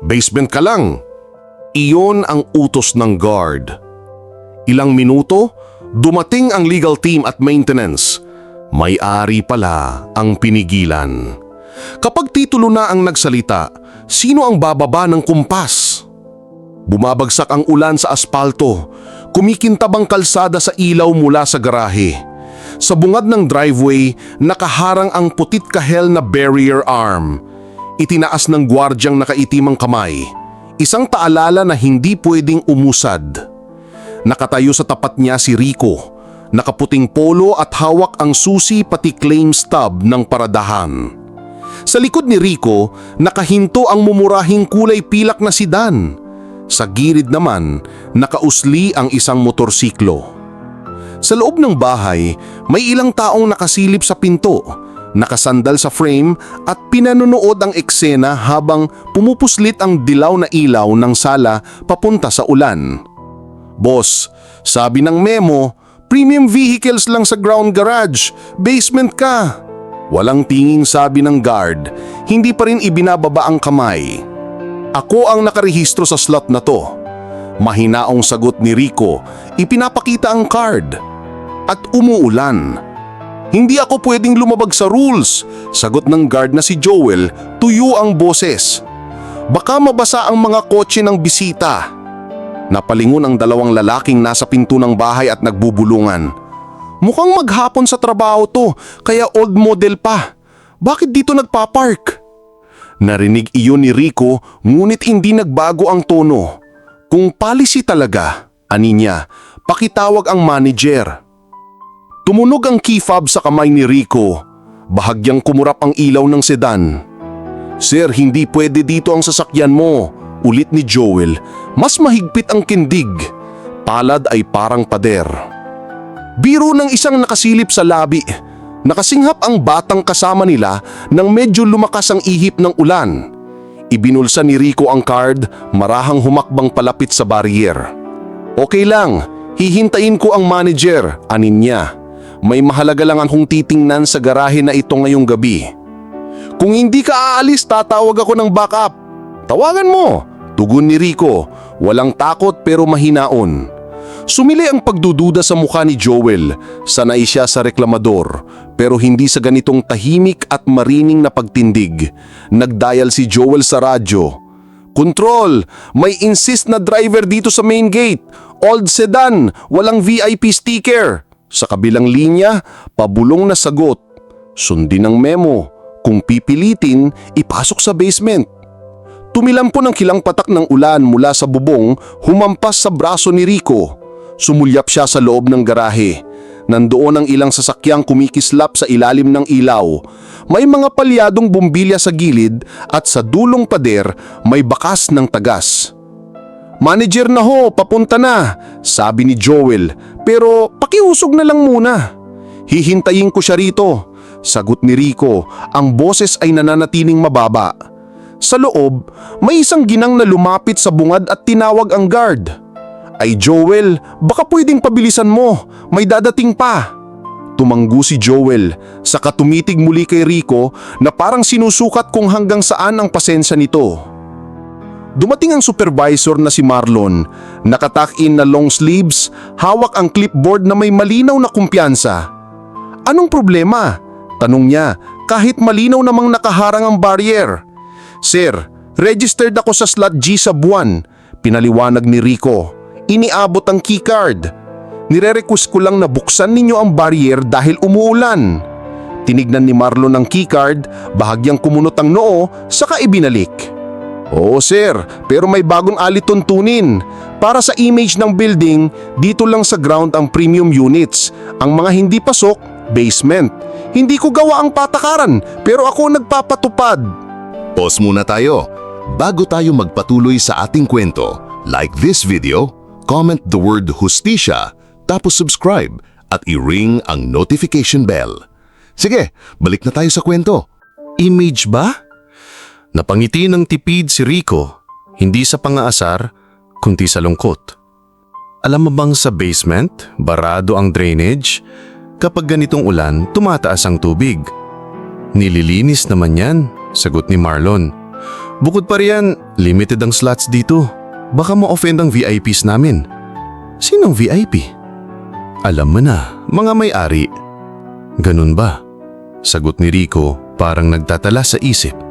Basement ka lang. Iyon ang utos ng guard. Ilang minuto, dumating ang legal team at maintenance. May-ari pala ang pinigilan. Kapag titulo na ang nagsalita, sino ang bababa ng kumpas? Bumabagsak ang ulan sa aspalto, kumikintabang kalsada sa ilaw mula sa garahe. Sa bungad ng driveway, nakaharang ang putit kahel na barrier arm. Itinaas ng gwardyang nakaitimang kamay. Isang paalala na hindi pwedeng umusad. Nakatayo sa tapat niya si Rico. Nakaputing polo at hawak ang susi pati claim stub ng paradahan. Sa likod ni Rico, nakahinto ang mumurahing kulay pilak na sedan. Sa gilid naman, nakausli ang isang motorsiklo. Sa loob ng bahay, may ilang taong nakasilip sa pinto, nakasandal sa frame at pinanonood ang eksena habang pumupuslit ang dilaw na ilaw ng sala papunta sa ulan. Boss, sabi ng memo, premium vehicles lang sa ground garage, basement ka. Walang tinging sabi ng guard, hindi pa rin ibinababa ang kamay. Ako ang nakarehistro sa slot na to. Mahinaong sagot ni Rico, ipinapakita ang card. At umuulan. Hindi ako pwedeng lumabag sa rules, sagot ng guard na si Joel, tuyo ang boses. Baka mabasa ang mga kotse ng bisita. Napalingon ang dalawang lalaking nasa pinto ng bahay at nagbubulungan. Mukhang maghapon sa trabaho to, kaya old model pa. Bakit dito nagpapark? Narinig iyon ni Rico ngunit hindi nagbago ang tono. Kung policy talaga, ani niya, pakitawag ang manager. Tumunog ang key fob sa kamay ni Rico. Bahagyang kumurap ang ilaw ng sedan. Sir, hindi pwede dito ang sasakyan mo, ulit ni Joel. Mas mahigpit ang kindig. Palad ay parang pader. Biro ng isang nakasilip sa labi. Nakasinghap ang batang kasama nila nang medyo lumakas ang ihip ng ulan. Ibinulsa ni Rico ang card, marahang humakbang palapit sa barrier. Okay lang, hihintayin ko ang manager, anin niya. May mahalaga lang akong titingnan sa garahe na ito ngayong gabi. Kung hindi ka aalis, tatawag ako ng backup. Tawagan mo, tugon ni Rico. Walang takot pero mahinaon. Sumili ang pagdududa sa mukha ni Joel. Sanay siya sa reklamador, pero hindi sa ganitong tahimik at marining na pagtindig. Nagdial si Joel sa radyo. Control! May insist na driver dito sa main gate. Old sedan, walang VIP sticker. Sa kabilang linya, pabulong na sagot. Sundin ang memo. Kung pipilitin, ipasok sa basement. Tumilampo ng kilang patak ng ulan mula sa bubong, humampas sa braso ni Rico. Sumulyap siya sa loob ng garahe. Nandoon ang ilang sasakyang kumikislap sa ilalim ng ilaw. May mga palyadong bumbilya sa gilid at sa dulong pader may bakas ng tagas. Manager na ho, papunta na, sabi ni Joel. Pero pakiusog na lang muna. Hihintayin ko siya rito. Sagot ni Rico, ang boses ay nananatiling mababa. Sa loob, may isang ginang na lumapit sa bungad at tinawag ang guard. Ay Joel, baka pwedeng pabilisan mo, may dadating pa. Tumanggu si Joel, saka tumitig muli kay Rico na parang sinusukat kung hanggang saan ang pasensya nito. Dumating ang supervisor na si Marlon, nakatakin na long sleeves, hawak ang clipboard na may malinaw na kumpiyansa. Anong problema? Tanong niya, kahit malinaw namang nakaharang ang barrier. Sir, registered ako sa slot G sa buwan, pinaliwanag ni Rico. Iniabot ang keycard. Nire-request ko lang na buksan ninyo ang barrier dahil umuulan. Tinignan ni Marlon ang keycard, bahagyang kumunot ang noo, saka ibinalik. Oo sir, pero may bagong alituntunin. Para sa image ng building, dito lang sa ground ang premium units. Ang mga hindi pasok, basement. Hindi ko gawa ang patakaran, pero ako nagpapatupad. Pause muna tayo. Bago tayo magpatuloy sa ating kwento, like this video, comment the word hustisya, tapos subscribe at i-ring ang notification bell. Sige, balik na tayo sa kwento. Image ba? Napangiti ng tipid si Rico, hindi sa pangaasar, kundi sa lungkot. Alam mo bang sa basement, barado ang drainage? Kapag ganitong ulan, tumataas ang tubig. Nililinis naman yan, sagot ni Marlon. Bukod pa riyan, limited ang slots dito. Baka ma-offend ang VIPs namin. Sinong VIP? Alam mo na, mga may-ari. Ganun ba? Sagot ni Rico parang nagtatala sa isip.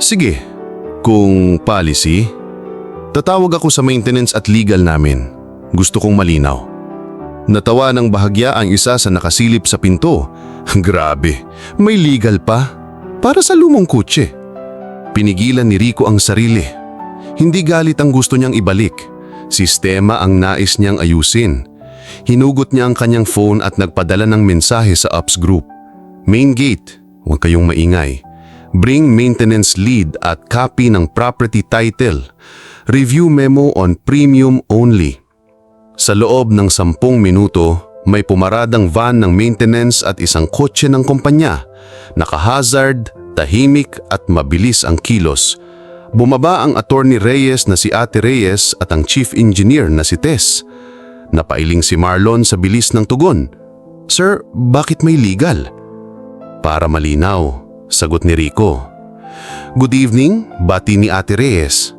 Sige, kung policy, tatawag ako sa maintenance at legal namin. Gusto kong malinaw. Natawa ng bahagya ang isa sa nakasilip sa pinto. Grabe, may legal pa? Para sa lumong kutse. Pinigilan ni Rico ang sarili. Hindi galit ang gusto niyang ibalik. Sistema ang nais niyang ayusin. Hinugot niya ang kanyang phone at nagpadala ng mensahe sa Ups Group. Main gate, huwag kayong maingay. Bring maintenance lead at copy ng property title. Review memo on premium only. Sa loob ng sampung minuto, may pumaradang van ng maintenance at isang kotse ng kumpanya. Nakahazard, tahimik at mabilis ang kilos. Bumaba ang attorney Reyes na si Ate Reyes at ang chief engineer na si Tess. Napailing si Marlon sa bilis ng tugon. Sir, bakit may legal? Para malinaw, sagot ni Rico. Good evening, bati ni Ate Reyes.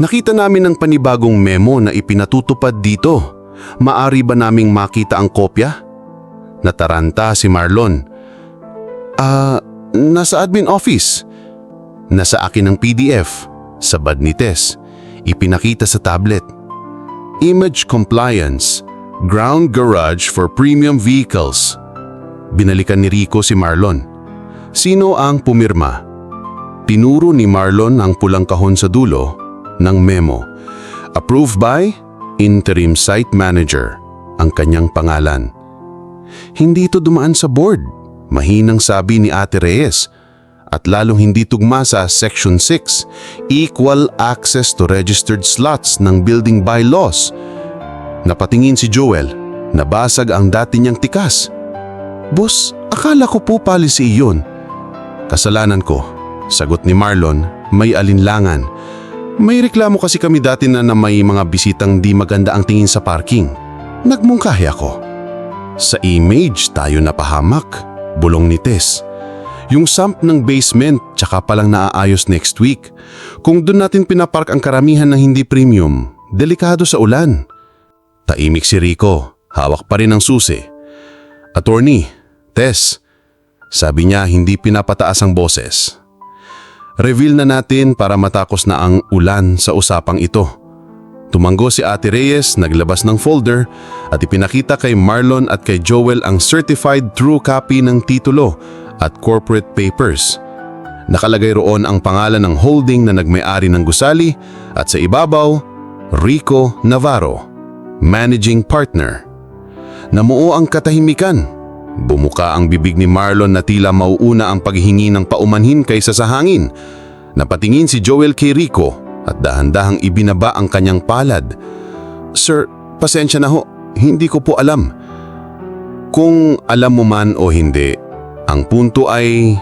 Nakita namin ang panibagong memo na ipinatutupad dito. Maari ba naming makita ang kopya? Nataranta si Marlon. Ah, nasa admin office. Nasa akin ang PDF. Sabad ni Tess. Ipinakita sa tablet. Image Compliance. Ground Garage for Premium Vehicles. Binalikan ni Rico si Marlon. Sino ang pumirma? Tinuro ni Marlon ang pulang kahon sa dulo ng memo. Approved by Interim Site Manager, ang kanyang pangalan. Hindi ito dumaan sa board, mahinang sabi ni Ate Reyes. At lalong hindi tugma sa Section 6, Equal Access to Registered Slots ng Building Bylaws. Napatingin si Joel, nabasag ang dati niyang tikas. Boss, akala ko po policy iyon. Kasalanan ko, sagot ni Marlon, may alinlangan. May reklamo kasi kami dati na, na may mga bisitang di maganda ang tingin sa parking. Nagmungkahi ako. Sa image tayo napahamak, bulong ni Tess. Yung sump ng basement tsaka palang naaayos next week. Kung doon natin pinapark ang karamihan ng hindi premium, delikado sa ulan. Taimik si Rico, hawak pa rin ang susi. Attorney, Tess, sabi niya hindi pinapataas ang boses. Reveal na natin para matakos na ang ulan sa usapang ito. Tumanggo si Ate Reyes, naglabas ng folder at ipinakita kay Marlon at kay Joel ang certified true copy ng titulo at corporate papers. Nakalagay roon ang pangalan ng holding na nagmay-ari ng gusali at sa ibabaw, Rico Navarro, Managing Partner. Namuo ang katahimikan. Bumuka ang bibig ni Marlon na tila mauuna ang paghingi ng paumanhin kaysa sa hangin. Napatingin si Joel kay Rico at dahan-dahang ibinaba ang kanyang palad. Sir, pasensya na ho, hindi ko po alam. Kung alam mo man o hindi, ang punto ay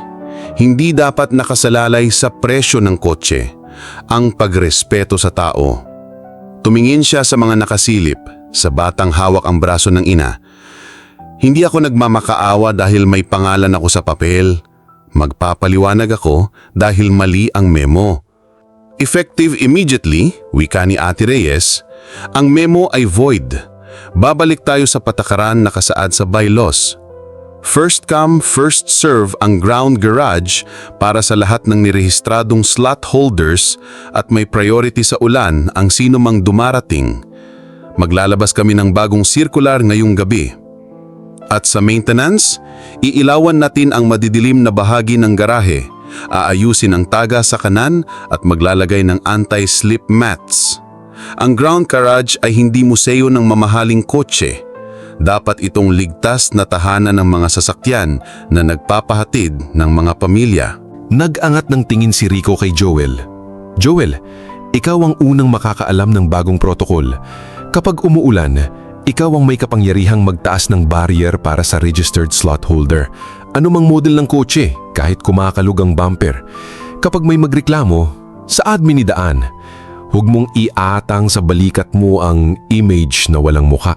hindi dapat nakasalalay sa presyo ng kotse ang pagrespeto sa tao. Tumingin siya sa mga nakasilip, sa batang hawak ang braso ng ina. Hindi ako nagmamakaawa dahil may pangalan ako sa papel. Magpapaliwanag ako dahil mali ang memo. Effective immediately, wika ni Ate Reyes, ang memo ay void. Babalik tayo sa patakaran na kasaad sa bylaws. First come, first serve ang ground garage para sa lahat ng nirehistradong slot holders at may priority sa ulan ang sino mang dumarating. Maglalabas kami ng bagong circular ngayong gabi. At sa maintenance, iilawan natin ang madidilim na bahagi ng garahe, aayusin ang taga sa kanan at maglalagay ng anti-slip mats. Ang ground garage ay hindi museo ng mamahaling kotse. Dapat itong ligtas na tahanan ng mga sasakyan na nagpapahatid ng mga pamilya. Nag-angat ng tingin si Rico kay Joel. Joel, ikaw ang unang makakaalam ng bagong protocol. Kapag umuulan, ikaw ang may kapangyarihang magtaas ng barrier para sa registered slot holder. Ano mang model ng kotse, kahit kumakalug ang bumper. Kapag may magreklamo, sa admin idaan. Huwag mong iatang sa balikat mo ang image na walang muka.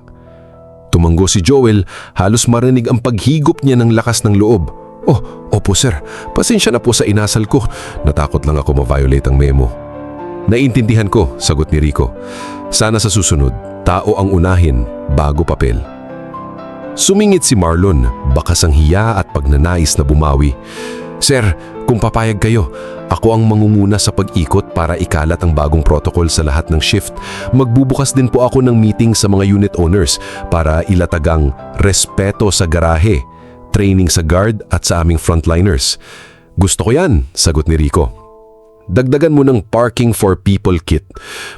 Tumanggo si Joel, halos marinig ang paghigop niya ng lakas ng loob. Oh, opo sir. Pasensya na po sa inasal ko. Natakot lang ako ma-violate ang memo. Naintindihan ko, sagot ni Rico. Sana sa susunod, tao ang unahin bago papel. Sumingit si Marlon, bakas ang hiya at pagnanais na bumawi. Sir, kung papayag kayo, ako ang mangunguna sa pag-ikot para ikalat ang bagong protocol sa lahat ng shift. Magbubukas din po ako ng meeting sa mga unit owners para ilatag ang respeto sa garahe, training sa guard at sa aming frontliners. Gusto ko yan, sagot ni Rico. Dagdagan mo ng parking for people kit.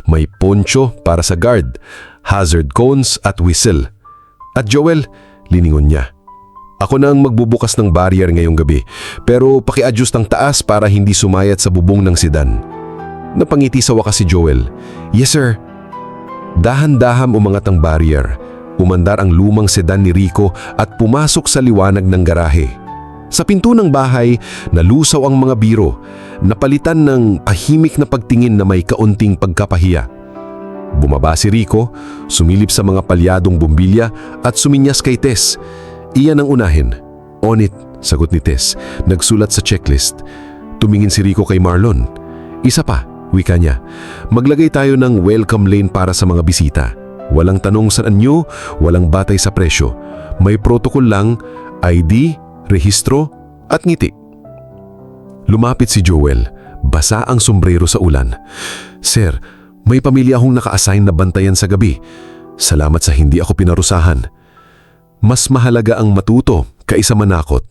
May poncho para sa guard, hazard cones at whistle. At Joel, liningon niya. Ako na ang magbubukas ng barrier ngayong gabi, pero paki-adjust ang taas para hindi sumayat sa bubong ng sedan. Napangiti sa wakas si Joel. Yes sir. Dahan-daham umangat ang barrier. Umandar ang lumang sedan ni Rico at pumasok sa liwanag ng garahe. Sa pinto ng bahay, nalusaw ang mga biro, napalitan ng tahimik na pagtingin na may kaunting pagkapahiya. Bumaba si Rico, sumilip sa mga palyadong bumbilya at suminyas kay Tess. Iyan ang unahin. On it, sagot ni Tess. Nagsulat sa checklist. Tumingin si Rico kay Marlon. Isa pa, wika niya. Maglagay tayo ng welcome lane para sa mga bisita. Walang tanong sa anyo, walang batay sa presyo. May protocol lang, ID, rehistro, at ngiti. Lumapit si Joel. Basa ang sombrero sa ulan. Sir, may pamilya akong naka-assign na bantayan sa gabi. Salamat sa hindi ako pinarusahan. Mas mahalaga ang matuto kaysa manakot.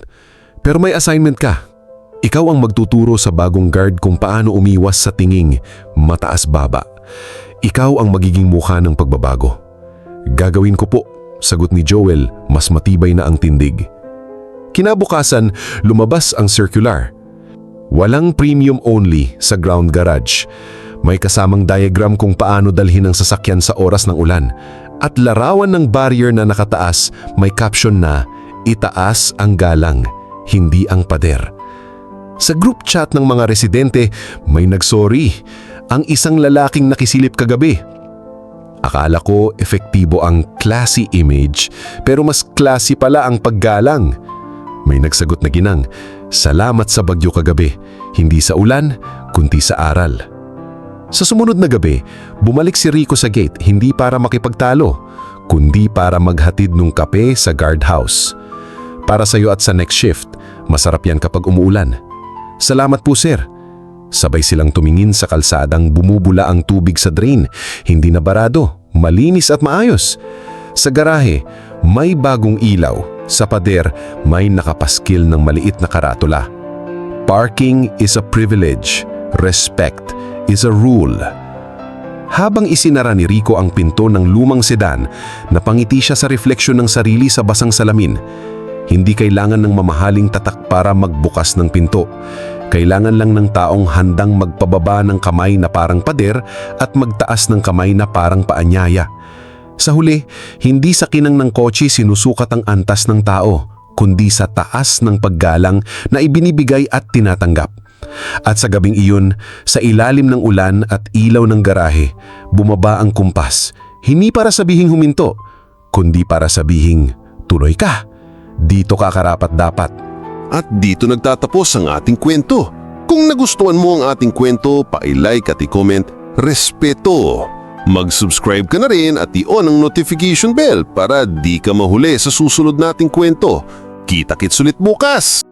Pero may assignment ka. Ikaw ang magtuturo sa bagong guard kung paano umiwas sa tinging mataas baba. Ikaw ang magiging mukha ng pagbabago. Gagawin ko po, sagot ni Joel, mas matibay na ang tindig. Kinabukasan, lumabas ang circular. Walang premium only sa ground garage. May kasamang diagram kung paano dalhin ang sasakyan sa oras ng ulan. At larawan ng barrier na nakataas may caption na Itaas ang galang, hindi ang pader. Sa group chat ng mga residente, may nagsorry. Ang isang lalaking nakisilip kagabi. Akala ko epektibo ang classy image, pero mas classy pala ang paggalang. May nagsagot na ginang, salamat sa bagyo kagabi, hindi sa ulan, kundi sa aral. Sa sumunod na gabi, bumalik si Rico sa gate hindi para makipagtalo, kundi para maghatid ng kape sa guardhouse. Para sa iyo at sa next shift, masarap yan kapag umuulan. Salamat po sir. Sabay silang tumingin sa kalsadang bumubula ang tubig sa drain, hindi na barado, malinis at maayos. Sa garahe, may bagong ilaw. Sa pader, may nakapaskil ng maliit na karatula. Parking is a privilege. Respect is a rule. Habang isinara ni Rico ang pinto ng lumang sedan, napangiti siya sa refleksyon ng sarili sa basang salamin. Hindi kailangan ng mamahaling tatak para magbukas ng pinto. Kailangan lang ng taong handang magpababa ng kamay na parang pader at magtaas ng kamay na parang paanyaya. Sa huli, hindi sa kinang ng kotse sinusukat ang antas ng tao, kundi sa taas ng paggalang na ibinibigay at tinatanggap. At sa gabing iyon, sa ilalim ng ulan at ilaw ng garahe, bumaba ang kumpas. Hindi para sabihing huminto, kundi para sabihing tuloy ka. Dito ka karapat dapat. At dito nagtatapos ang ating kwento. Kung nagustuhan mo ang ating kwento, pa-like at i-comment, respeto. Mag-subscribe ka na rin at i-on ang notification bell para di ka mahuli sa susunod nating kwento. Kita-kits ulit bukas!